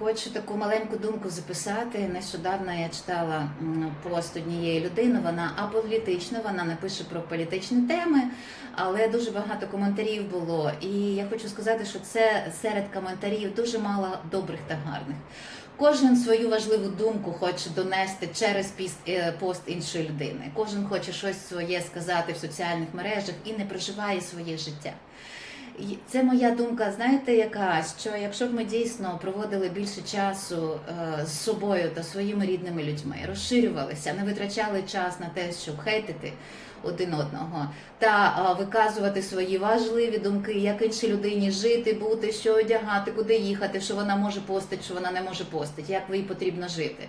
Хочу таку маленьку думку записати. Нещодавно я читала пост однієї людини. Вона аполітична, вона не пише про політичні теми, але дуже багато коментарів було. І я хочу сказати, що це серед коментарів дуже мало добрих та гарних. Кожен свою важливу думку хоче донести через е, пост іншої людини. Кожен хоче щось своє сказати в соціальних мережах і не проживає своє життя. Це моя думка, знаєте, яка що якщо б ми дійсно проводили більше часу е, з собою та своїми рідними людьми, розширювалися, не витрачали час на те, щоб хейтити один одного та е, виказувати свої важливі думки, як іншій людині жити, бути, що одягати, куди їхати, що вона може постити, що вона не може постити, як їй потрібно жити.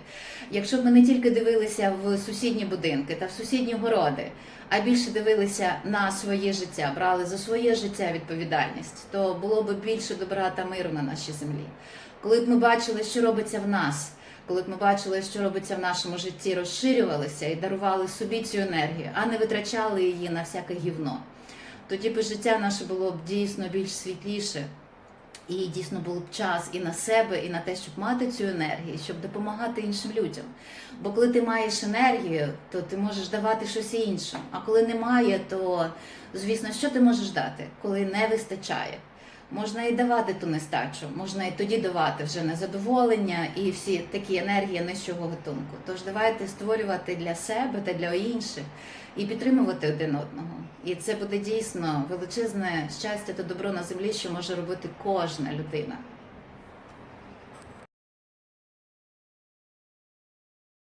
Якщо б ми не тільки дивилися в сусідні будинки та в сусідні городи, а більше дивилися на своє життя, брали за своє життя відповідальність, то було б більше добра та миру на нашій землі. Коли б ми бачили, що робиться в нас, коли б ми бачили, що робиться в нашому житті, розширювалися і дарували собі цю енергію, а не витрачали її на всяке гівно, тоді б життя наше було б дійсно більш світліше. І дійсно був б час і на себе, і на те, щоб мати цю енергію, щоб допомагати іншим людям. Бо коли ти маєш енергію, то ти можеш давати щось іншим. А коли немає, то звісно, що ти можеш дати, коли не вистачає. Можна і давати ту нестачу, можна і тоді давати вже незадоволення і всі такі енергії нижчого гатунку. Тож давайте створювати для себе та для інших і підтримувати один одного. І це буде дійсно величезне щастя та добро на землі, що може робити кожна людина.